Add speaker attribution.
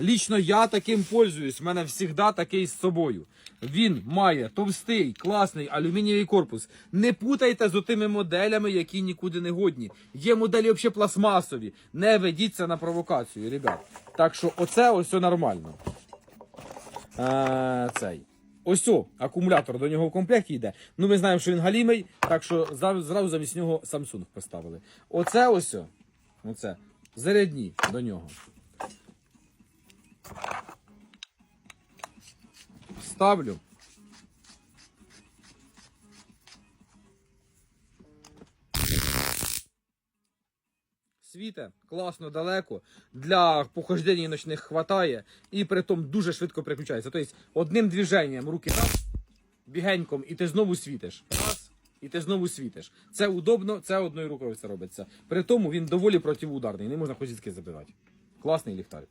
Speaker 1: Лічно я таким пользуюсь. У мене завжди такий з собою. Він має товстий, класний алюмінієвий корпус. Не путайте з отими моделями, які нікуди не годні. Є моделі взагалі пластмасові. Не ведіться на провокацію, ребят. Так що оце ось нормально. Е, цей. Ось о, акумулятор до нього в комплекті йде. Ну, ми знаємо, що він галімий, так що зразу замість нього Samsung поставили. Оце ось. Оце. Зарядні до нього. Ставлю. Світе, класно далеко. Для похождень ночних хватає і при тому дуже швидко переключається. Тобто одним движенням руки раз, бігеньком, і ти знову світиш. Раз, і ти знову світиш. Це удобно, це одною рукою це робиться. При тому він доволі протиударний, не можна хозяйськи забивати. Класний ліхтар.